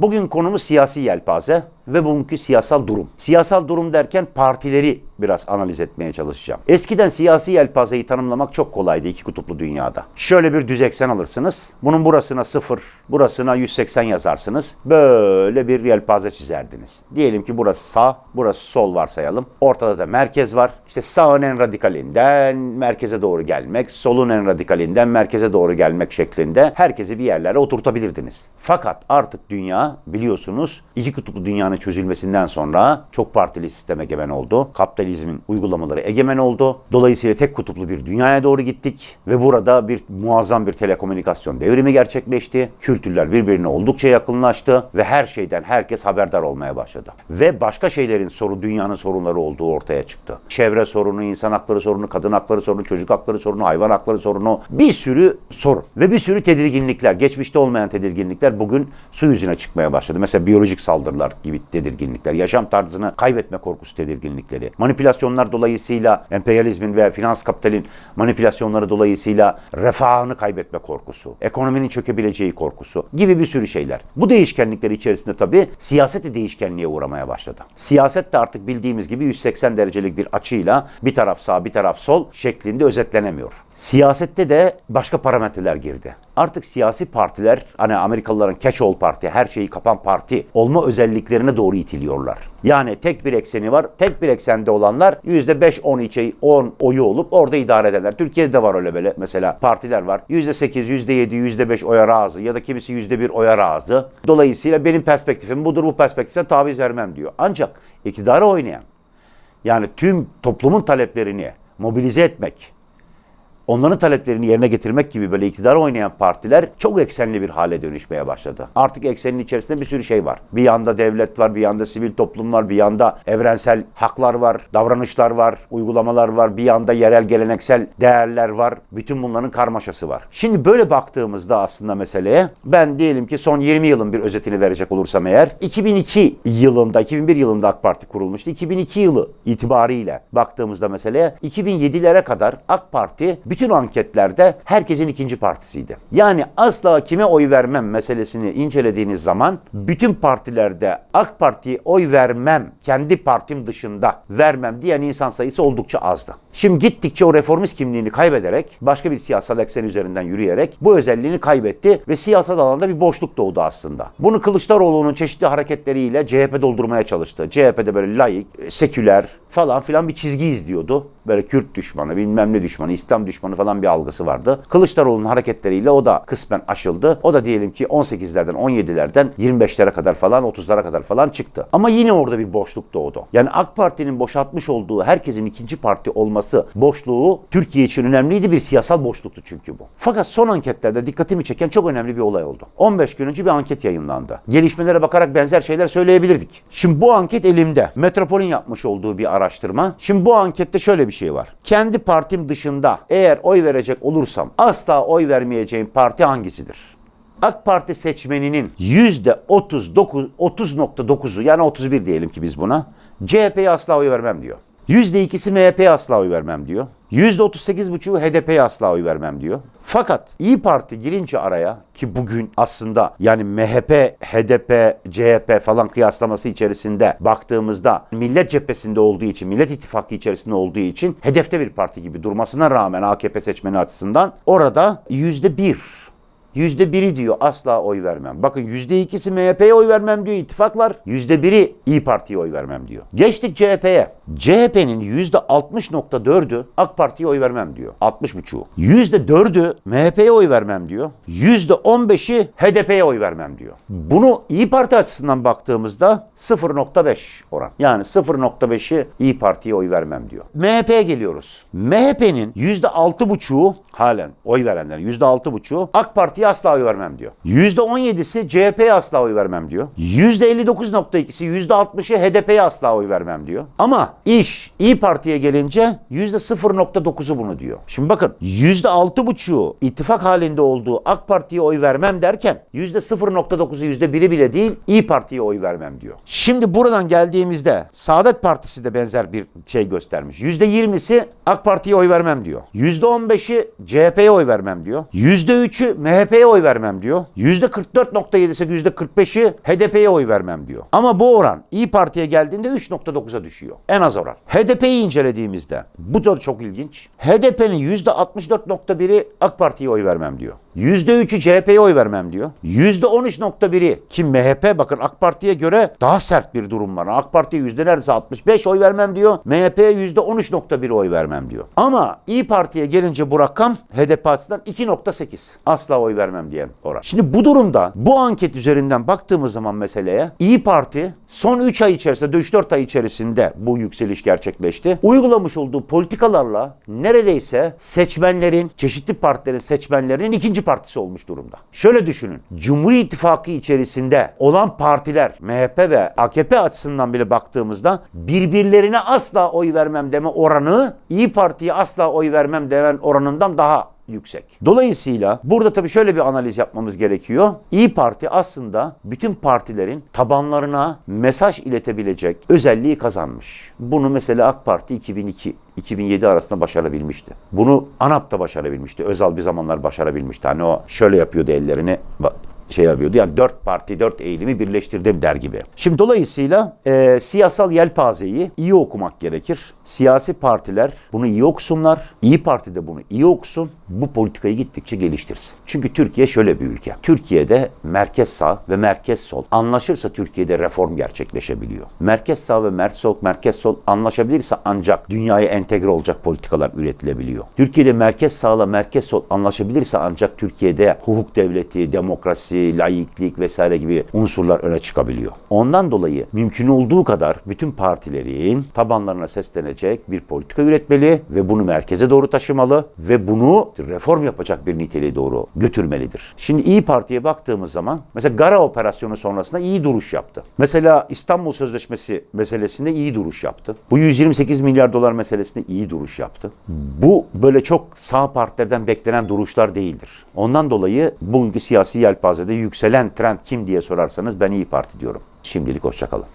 Bugün konumuz siyasi yelpaze ve bugünkü siyasal durum. Siyasal durum derken partileri biraz analiz etmeye çalışacağım. Eskiden siyasi yelpazeyi tanımlamak çok kolaydı iki kutuplu dünyada. Şöyle bir düz eksen alırsınız. Bunun burasına 0, burasına 180 yazarsınız. Böyle bir yelpaze çizerdiniz. Diyelim ki burası sağ, burası sol varsayalım. Ortada da merkez var. İşte sağın en radikalinden merkeze doğru gelmek, solun en radikalinden merkeze doğru gelmek şeklinde herkesi bir yerlere oturtabilirdiniz. Fakat artık dünya biliyorsunuz iki kutuplu dünyanın çözülmesinden sonra çok partili sistem egemen oldu. Kapitalizmin uygulamaları egemen oldu. Dolayısıyla tek kutuplu bir dünyaya doğru gittik ve burada bir muazzam bir telekomünikasyon devrimi gerçekleşti. Kültürler birbirine oldukça yakınlaştı ve her şeyden herkes haberdar olmaya başladı. Ve başka şeylerin soru dünyanın sorunları olduğu ortaya çıktı. Çevre sorunu, insan hakları sorunu, kadın hakları sorunu, çocuk hakları sorunu, hayvan hakları sorunu bir sürü sorun ve bir sürü tedirginlikler, geçmişte olmayan tedirginlikler bugün su yüzüne çıkmaya başladı. Mesela biyolojik saldırılar gibi tedirginlikler, yaşam tarzını kaybetme korkusu tedirginlikleri, manipülasyonlar dolayısıyla emperyalizmin ve finans kapitalin manipülasyonları dolayısıyla refahını kaybetme korkusu, ekonominin çökebileceği korkusu gibi bir sürü şeyler. Bu değişkenlikler içerisinde tabii siyaset de değişkenliğe uğramaya başladı. Siyaset de artık bildiğimiz gibi 180 derecelik bir açıyla bir taraf sağ bir taraf sol şeklinde özetlenemiyor. Siyasette de başka parametreler girdi. Artık siyasi partiler hani Amerikalıların catch-all parti, her şeyi kapan parti olma özelliklerine doğru itiliyorlar. Yani tek bir ekseni var. Tek bir eksende olanlar %5-10 içi 10 oyu olup orada idare ederler. Türkiye'de de var öyle böyle mesela partiler var. %8, %7, %5 oya razı ya da kimisi %1 oya razı. Dolayısıyla benim perspektifim budur bu perspektiften taviz vermem diyor. Ancak iktidara oynayan yani tüm toplumun taleplerini mobilize etmek, onların taleplerini yerine getirmek gibi böyle iktidar oynayan partiler çok eksenli bir hale dönüşmeye başladı. Artık eksenin içerisinde bir sürü şey var. Bir yanda devlet var, bir yanda sivil toplum var, bir yanda evrensel haklar var, davranışlar var, uygulamalar var, bir yanda yerel geleneksel değerler var. Bütün bunların karmaşası var. Şimdi böyle baktığımızda aslında meseleye ben diyelim ki son 20 yılın bir özetini verecek olursam eğer 2002 yılında, 2001 yılında AK Parti kurulmuştu. 2002 yılı itibariyle baktığımızda meseleye 2007'lere kadar AK Parti bütün anketlerde herkesin ikinci partisiydi. Yani asla kime oy vermem meselesini incelediğiniz zaman bütün partilerde AK Parti'ye oy vermem, kendi partim dışında vermem diyen insan sayısı oldukça azdı. Şimdi gittikçe o reformist kimliğini kaybederek, başka bir siyasal eksen üzerinden yürüyerek bu özelliğini kaybetti ve siyasal alanda bir boşluk doğdu aslında. Bunu Kılıçdaroğlu'nun çeşitli hareketleriyle CHP doldurmaya çalıştı. CHP'de böyle laik, seküler falan filan bir çizgi izliyordu. Böyle Kürt düşmanı, bilmem ne düşmanı, İslam düşmanı falan bir algısı vardı. Kılıçdaroğlu'nun hareketleriyle o da kısmen aşıldı. O da diyelim ki 18'lerden, 17'lerden 25'lere kadar falan, 30'lara kadar falan çıktı. Ama yine orada bir boşluk doğdu. Yani AK Parti'nin boşaltmış olduğu herkesin ikinci parti olması boşluğu Türkiye için önemliydi. Bir siyasal boşluktu çünkü bu. Fakat son anketlerde dikkatimi çeken çok önemli bir olay oldu. 15 gün önce bir anket yayınlandı. Gelişmelere bakarak benzer şeyler söyleyebilirdik. Şimdi bu anket elimde. Metropol'ün yapmış olduğu bir araştırma. Şimdi bu ankette şöyle bir şey var. Kendi partim dışında eğer oy verecek olursam asla oy vermeyeceğim parti hangisidir? AK Parti seçmeninin %39, 30.9'u yani 31 diyelim ki biz buna CHP'ye asla oy vermem diyor. %2'si MHP'ye asla oy vermem diyor. %38,5'u HDP'ye asla oy vermem diyor. Fakat İyi Parti girince araya ki bugün aslında yani MHP, HDP, CHP falan kıyaslaması içerisinde baktığımızda millet cephesinde olduğu için, Millet İttifakı içerisinde olduğu için hedefte bir parti gibi durmasına rağmen AKP seçmeni açısından orada %1 Yüzde biri diyor asla oy vermem. Bakın yüzde ikisi MHP'ye oy vermem diyor ittifaklar. Yüzde biri İyi Parti'ye oy vermem diyor. Geçtik CHP'ye. CHP'nin yüzde 60.4'ü AK Parti'ye oy vermem diyor. 60 buçuğu. Yüzde 4'ü MHP'ye oy vermem diyor. Yüzde 15'i HDP'ye oy vermem diyor. Bunu İyi Parti açısından baktığımızda 0.5 oran. Yani 0.5'i İyi Parti'ye oy vermem diyor. MHP'ye geliyoruz. MHP'nin yüzde 6.5'u halen oy verenlerin yüzde 6.5'u AK Parti'ye asla oy vermem diyor. Yüzde 17'si CHP'ye asla oy vermem diyor. Yüzde 59.2'si yüzde 60'ı HDP'ye asla oy vermem diyor. Ama iş İyi Parti'ye gelince yüzde 0.9'u bunu diyor. Şimdi bakın yüzde 6.5'u ittifak halinde olduğu AK Parti'ye oy vermem derken yüzde 0.9'u yüzde biri bile değil İyi Parti'ye oy vermem diyor. Şimdi buradan geldiğimizde Saadet Partisi de benzer bir şey göstermiş. Yüzde 20'si AK Parti'ye oy vermem diyor. Yüzde 15'i CHP'ye oy vermem diyor. Yüzde 3'ü MHP MHP'ye oy vermem diyor. %44.7'si %45'i HDP'ye oy vermem diyor. Ama bu oran İyi Parti'ye geldiğinde 3.9'a düşüyor. En az oran. HDP'yi incelediğimizde bu da çok ilginç. HDP'nin %64.1'i AK Parti'ye oy vermem diyor. %3'ü CHP'ye oy vermem diyor. %13.1'i ki MHP bakın AK Parti'ye göre daha sert bir durum var. AK Parti'ye yüzde neredeyse 65 oy vermem diyor. MHP'ye %13.1 oy vermem diyor. Ama İyi Parti'ye gelince bu rakam HDP açısından 2.8. Asla oy vermem diyen oran. Şimdi bu durumda bu anket üzerinden baktığımız zaman meseleye İyi Parti son 3 ay içerisinde 3-4 ay içerisinde bu yükseliş gerçekleşti. Uygulamış olduğu politikalarla neredeyse seçmenlerin, çeşitli partilerin seçmenlerinin ikinci partisi olmuş durumda. Şöyle düşünün. Cumhur İttifakı içerisinde olan partiler MHP ve AKP açısından bile baktığımızda birbirlerine asla oy vermem deme oranı İyi Parti'ye asla oy vermem demen oranından daha yüksek. Dolayısıyla burada tabii şöyle bir analiz yapmamız gerekiyor. İyi Parti aslında bütün partilerin tabanlarına mesaj iletebilecek özelliği kazanmış. Bunu mesela AK Parti 2002 2007 arasında başarabilmişti. Bunu ANAP da başarabilmişti. Özal bir zamanlar başarabilmişti. Hani o şöyle yapıyordu ellerini şey yapıyordu. Yani dört parti, dört eğilimi birleştirdim der gibi. Şimdi dolayısıyla e, siyasal yelpazeyi iyi okumak gerekir. Siyasi partiler bunu iyi okusunlar. İyi Parti de bunu iyi okusun. Bu politikayı gittikçe geliştirsin. Çünkü Türkiye şöyle bir ülke. Türkiye'de merkez sağ ve merkez sol anlaşırsa Türkiye'de reform gerçekleşebiliyor. Merkez sağ ve merkez sol, merkez sol anlaşabilirse ancak dünyaya entegre olacak politikalar üretilebiliyor. Türkiye'de merkez sağla merkez sol anlaşabilirse ancak Türkiye'de hukuk devleti, demokrasi, laiklik vesaire gibi unsurlar öne çıkabiliyor. Ondan dolayı mümkün olduğu kadar bütün partilerin tabanlarına seslenecek bir politika üretmeli ve bunu merkeze doğru taşımalı ve bunu reform yapacak bir niteliğe doğru götürmelidir. Şimdi İyi Parti'ye baktığımız zaman mesela Gara operasyonu sonrasında iyi duruş yaptı. Mesela İstanbul Sözleşmesi meselesinde iyi duruş yaptı. Bu 128 milyar dolar meselesinde iyi duruş yaptı. Bu böyle çok sağ partilerden beklenen duruşlar değildir. Ondan dolayı bugünkü siyasi yelpazede yükselen trend kim diye sorarsanız ben İyi Parti diyorum. Şimdilik hoşçakalın.